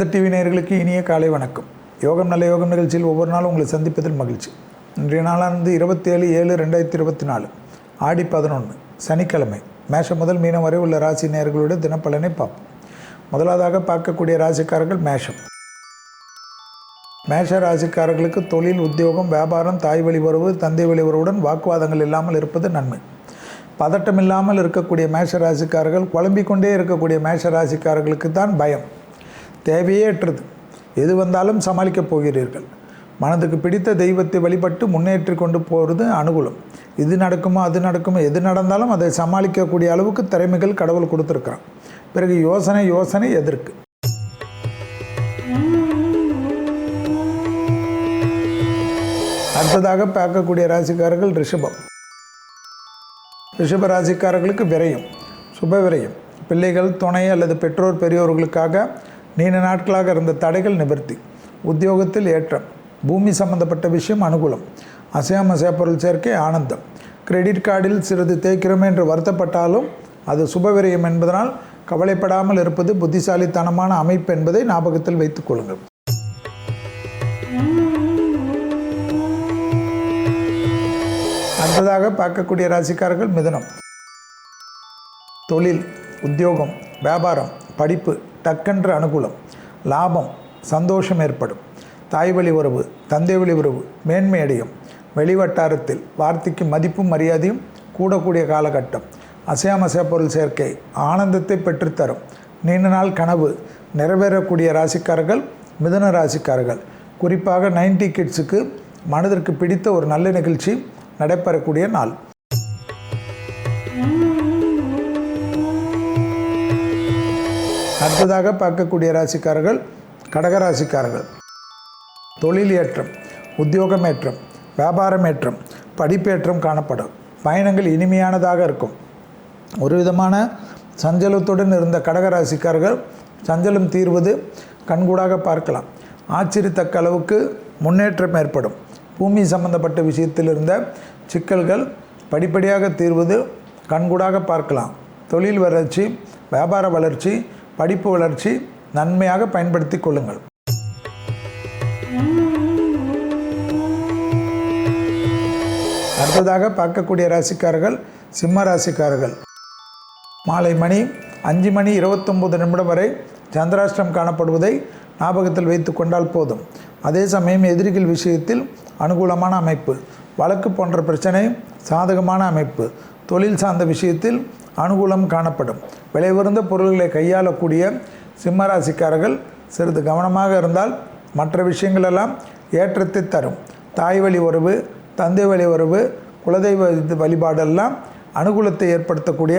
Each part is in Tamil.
வேத டிவி நேயர்களுக்கு இனிய காலை வணக்கம். யோகம் நல்ல யோகம் நிகழ்ச்சியில் ஒவ்வொரு நாளும் உங்களை சந்திப்பதில் மகிழ்ச்சி. இன்றைய நாளானது இருபத்தேழு ஏழு ரெண்டாயிரத்தி இருபத்தி நாலு ஆடி பதினொன்று சனிக்கிழமை மேஷம் முதல் மீனம் வரை உள்ள ராசி நேயர்களுடைய தினப்பலனை பார்ப்போம். முதலாவதாக பார்க்கக்கூடிய ராசிக்காரர்கள் மேஷம். மேஷ ராசிக்காரர்களுக்கு தொழில் உத்தியோகம் வியாபாரம் தாய் வழி உறவு தந்தை வழி உறவுடன் வாக்குவாதங்கள் இல்லாமல் இருப்பது நன்மை. பதட்டம் இல்லாமல் இருக்கக்கூடிய மேஷ ராசிக்காரர்கள் குழம்பிக் கொண்டே இருக்கக்கூடிய மேஷ ராசிக்காரர்களுக்கு தான் பயம். தேவையே அற்றது எது வந்தாலும் சமாளிக்கப் போகிறீர்கள். மனதுக்கு பிடித்த தெய்வத்தை வழிபட்டு முன்னேற்றி கொண்டு போகிறது அனுகூலம். இது நடக்குமோ அது நடக்குமோ எது நடந்தாலும் அதை சமாளிக்கக்கூடிய அளவுக்கு திறமைகள் கடவுள் கொடுத்துருக்கான் பிறகு யோசனை யோசனை எதற்கு? அடுத்ததாக பார்க்கக்கூடிய ராசிக்காரர்கள் ரிஷபம். ரிஷப ராசிக்காரர்களுக்கு விரயம் சுப விரயம். பிள்ளைகள் துணை அல்லது பெற்றோர் பெரியோர்களுக்காக நீண்ட நாட்களாக இருந்த தடைகள் நிவர்த்தி உத்தியோகத்தில் ஏற்றம் பூமி சம்பந்தப்பட்ட விஷயம் அனுகூலம் அசையாம பொருள் சேர்க்கை ஆனந்தம். கிரெடிட் கார்டில் சிறிது தேய்க்கிறோமே என்று வருத்தப்பட்டாலும் அது சுபவிரயம் என்பதனால் கவலைப்படாமல் இருப்பது புத்திசாலித்தனமான அமைப்பு என்பதை ஞாபகத்தில் வைத்துக் கொள்ளுங்கள். அடுத்ததாக பார்க்கக்கூடிய ராசிக்காரர்கள் மிதனம். தொழில் உத்தியோகம் வியாபாரம் படிப்பு டக்கென்ற அனுகூலம் லாபம் சந்தோஷம் ஏற்படும். தாய் வழி உறவு தந்தை வழி உறவு மேன்மை அடையும். வெளிவட்டாரத்தில் வார்த்தைக்கு மதிப்பும் மரியாதையும் கூடக்கூடிய காலகட்டம். அசையாமசைய பொருள் சேர்க்கை ஆனந்தத்தை பெற்றுத்தரும். நீண்ட நாள் கனவு நிறைவேறக்கூடிய ராசிக்காரர்கள் மிதன ராசிக்காரர்கள். குறிப்பாக நைன்டி கிட்ஸுக்கு மனதிற்கு பிடித்த ஒரு நல்ல நிகழ்ச்சி நடைபெறக்கூடிய நாள். அடுத்ததாக பார்க்கக்கூடிய ராசிக்காரர்கள் கடகராசிக்காரர்கள். தொழில் ஏற்றம் உத்தியோகமேற்றம் வியாபாரமேற்றம் படிப்பேற்றம் காணப்படும். பயணங்கள் இனிமையானதாக இருக்கும். ஒரு விதமான சஞ்சலத்துடன் இருந்த கடகராசிக்காரர்கள் சஞ்சலம் தீர்வது கண்கூடாக பார்க்கலாம். ஆச்சரியத்தக்க அளவுக்கு முன்னேற்றம் ஏற்படும். பூமி சம்பந்தப்பட்ட விஷயத்தில் இருந்த சிக்கல்கள் படிப்படியாக தீர்வது கண்கூடாக பார்க்கலாம். தொழில் வளர்ச்சி வியாபார வளர்ச்சி படிப்பு வளர்ச்சி நன்மையாக பயன்படுத்தி கொள்ளுங்கள். அடுத்ததாக பார்க்கக்கூடிய ராசிக்காரர்கள் சிம்ம ராசிக்காரர்கள். மாலை மணி அஞ்சு மணி இருபத்தொம்போது நிமிடம் வரை சந்திராஷ்டிரம் காணப்படுவதை ஞாபகத்தில் வைத்து கொண்டால் போதும். அதே சமயம் எதிரிகள் விஷயத்தில் அனுகூலமான அமைப்பு வழக்கு போன்ற பிரச்சனை சாதகமான அமைப்பு தொழில் சார்ந்த விஷயத்தில் அனுகூலம் காணப்படும். விலையுறந்த பொருள்களை கையாளக்கூடிய சிம்மராசிக்காரர்கள் சிறிது கவனமாக இருந்தால் மற்ற விஷயங்களெல்லாம் ஏற்றத்தை தரும். தாய் வழி உறவு தந்தை வழி உறவு குலதெய்வ வழிபாடெல்லாம் அனுகூலத்தை ஏற்படுத்தக்கூடிய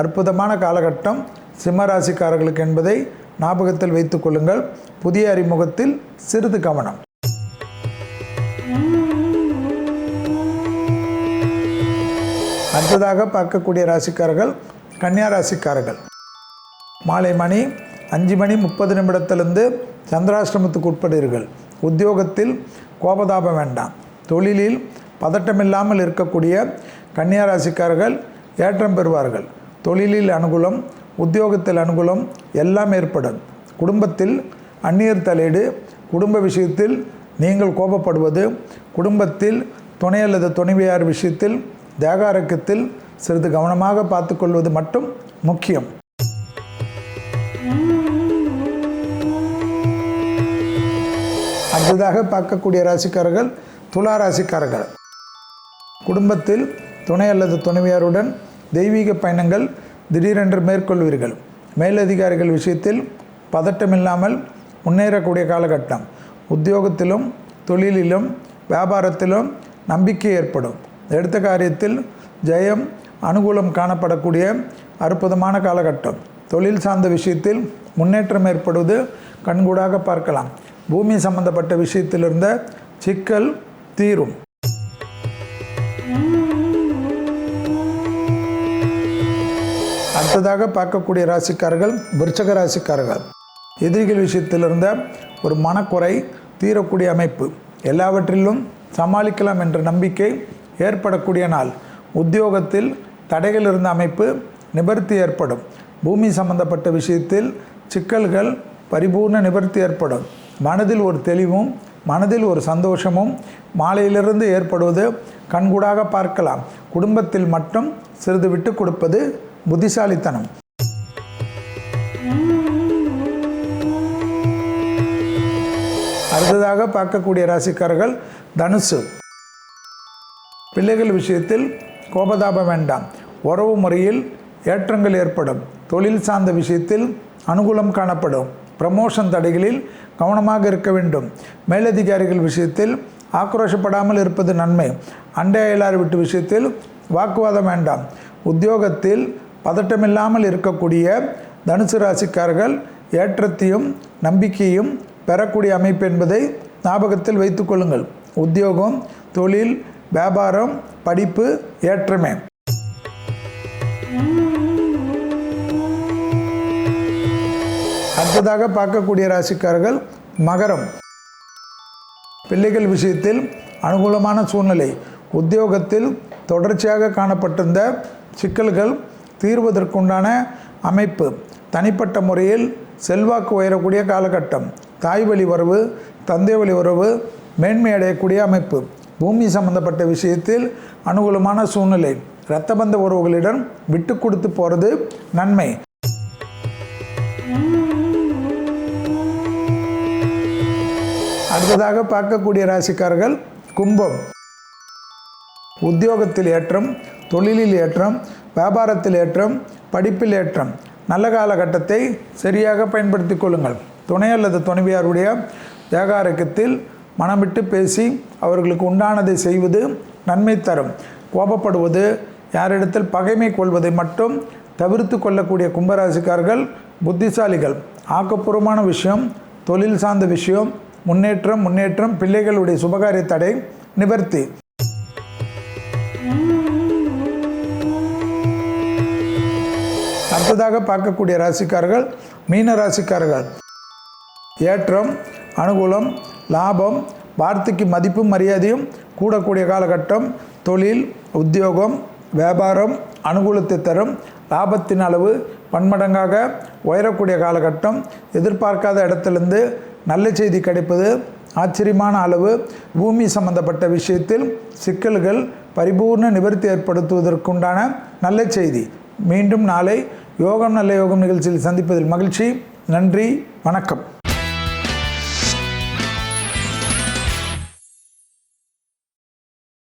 அற்புதமான காலகட்டம் சிம்மராசிக்காரர்களுக்கு என்பதை ஞாபகத்தில் வைத்துக் கொள்ளுங்கள். புதிய அறிமுகத்தில் சிறிது கவனம். அடுத்ததாக பார்க்கக்கூடிய ராசிக்காரர்கள் கன்னியாராசிக்காரர்கள். மாலை மணி அஞ்சு மணி முப்பது நிமிடத்திலிருந்து சந்திராசிரமத்துக்கு உட்படுவீர்கள். உத்தியோகத்தில் கோபதாபம் வேண்டாம். தொழிலில் பதட்டமில்லாமல் இருக்கக்கூடிய கன்னியாராசிக்காரர்கள் ஏற்றம் பெறுவார்கள். தொழிலில் அனுகூலம் உத்தியோகத்தில் அனுகூலம் எல்லாம் ஏற்படும். குடும்பத்தில் அந்நியர் தலையீடு குடும்ப விஷயத்தில் நீங்கள் கோபப்படுவது குடும்பத்தில் துணை அல்லது துணைவியார் விஷயத்தில் தேகாரக்கத்தில் சிறிது கவனமாக பார்த்துக்கொள்வது மட்டும் முக்கியம். அடுத்ததாக பார்க்கக்கூடிய ராசிக்காரர்கள் துலா ராசிக்காரர்கள். குடும்பத்தில் துணை அல்லது துணைவியாருடன் தெய்வீக பயணங்கள் திடீரென்று மேற்கொள்வீர்கள். மேலதிகாரிகள் விஷயத்தில் பதட்டமில்லாமல் முன்னேறக்கூடிய காலகட்டம். உத்தியோகத்திலும் தொழிலிலும் வியாபாரத்திலும் நம்பிக்கை ஏற்படும். எடுத்த காரியத்தில் ஜெயம் அனுகூலம் காணப்படக்கூடிய அற்புதமான காலகட்டம். தொழில் சார்ந்த விஷயத்தில் முன்னேற்றம் ஏற்படுவது கண்கூடாக பார்க்கலாம். பூமி சம்பந்தப்பட்ட விஷயத்தில் இருந்த சிக்கல் தீரும். அடுத்ததாக பார்க்கக்கூடிய ராசிக்காரர்கள் விருச்சக ராசிக்காரர்கள். எதிரிகள் விஷயத்தில் இருந்த ஒரு மனக்குறை தீரக்கூடிய அமைப்பு. எல்லாவற்றிலும் சமாளிக்கலாம் என்ற நம்பிக்கை ஏற்படக்கூடிய நாள். உத்தியோகத்தில் தடைகள் இருந்த அமைப்பு நிவர்த்தி ஏற்படும். பூமி சம்பந்தப்பட்ட விஷயத்தில் சிக்கல்கள் பரிபூர்ண நிவர்த்தி ஏற்படும். மனதில் ஒரு தெளிவும் மனதில் ஒரு சந்தோஷமும் மாலையிலிருந்து ஏற்படுவது கண்கூடாக பார்க்கலாம். குடும்பத்தில் மட்டும் சிறிது விட்டு கொடுப்பது புத்திசாலித்தனம். அடுத்ததாக பார்க்கக்கூடிய ராசிக்காரர்கள் தனுசு. பிள்ளைகள் விஷயத்தில் கோபதாபம் வேண்டாம். உறவு முறையில் ஏற்றங்கள் ஏற்படும். தொழில் சார்ந்த விஷயத்தில் அனுகூலம் காணப்படும். ப்ரமோஷன் தடைகளில் கவனமாக இருக்க வேண்டும். மேலதிகாரிகள் விஷயத்தில் ஆக்ரோஷப்படாமல் இருப்பது நன்மை. அண்டை அயலார் வீட்டு விஷயத்தில் வாக்குவாதம் வேண்டாம். உத்தியோகத்தில் பதட்டமில்லாமல் இருக்கக்கூடிய தனுசு ராசிக்காரர்கள் ஏற்றத்தையும் நம்பிக்கையும் பெறக்கூடிய அமைப்பு என்பதை ஞாபகத்தில் வைத்துக்கொள்ளுங்கள் உத்தியோகம் தொழில் வியாபாரம் படிப்பு ஏற்றமே. அடுத்ததாக பார்க்கக்கூடிய ராசிக்காரர்கள் மகரம். பிள்ளைகள் விஷயத்தில் அனுகூலமான சூழ்நிலை. உத்தியோகத்தில் தொடர்ச்சியாக காணப்பட்டிருந்த சிக்கல்கள் தீர்வதற்குண்டான அமைப்பு. தனிப்பட்ட முறையில் செல்வாக்கு உயரக்கூடிய காலகட்டம். தாய் வழி உறவு தந்தை வழி உறவு மேன்மை அடையக்கூடிய அமைப்பு. பூமி சம்பந்தப்பட்ட விஷயத்தில் அனுகூலமான சூழ்நிலை. இரத்தபந்த உறவுகளிடம் விட்டு கொடுத்து போகிறது நன்மை. அடுத்ததாக பார்க்கக்கூடிய ராசிக்காரர்கள் கும்பம். உத்தியோகத்தில் ஏற்றம் தொழிலில் ஏற்றம் வியாபாரத்தில் ஏற்றம் படிப்பில் ஏற்றம். நல்ல காலகட்டத்தை சரியாக பயன்படுத்தி கொள்ளுங்கள். துணை அல்லது துணைவியாருடைய தேகாரக்கத்தில் மனமிட்டு பேசி அவர்களுக்கு உண்டானதை செய்வது நன்மை தரும். கோபப்படுவது யாரிடத்தில் பகைமை கொள்வதை மட்டும் தவிர்த்து கொள்ளக்கூடிய கும்பராசிக்காரர்கள் புத்திசாலிகள். ஆக்கப்பூர்வமான விஷயம் தொழில் சார்ந்த விஷயம் முன்னேற்றம் முன்னேற்றம் பிள்ளைகளுடைய சுபகாரிய தடை நிவர்த்தி. அடுத்ததாக பார்க்கக்கூடிய ராசிக்காரர்கள் மீன ராசிக்காரர்கள். ஏற்றம் அனுகூலம் லாபம் வார்த்தைக்கு மதிப்பும் மரியாதையும் கூடக்கூடிய காலகட்டம் தொழில் உத்தியோகம் வியாபாரம் அனுகூலத்தை தரும் லாபத்தின் அளவு பன்மடங்காக உயரக்கூடிய காலகட்டம் எதிர்பார்க்காத இடத்திலிருந்து நல்ல செய்தி கிடைப்பது ஆச்சரியமான அளவு பூமி சம்பந்தப்பட்ட விஷயத்தில் சிக்கல்கள் பரிபூர்ண நிவர்த்தி ஏற்படுத்துவதற்குண்டான நல்ல செய்தி. மீண்டும் நாளை யோகம் நல்ல யோகம் நிகழ்ச்சியில் சந்திப்பதில் மகிழ்ச்சி. நன்றி வணக்கம்.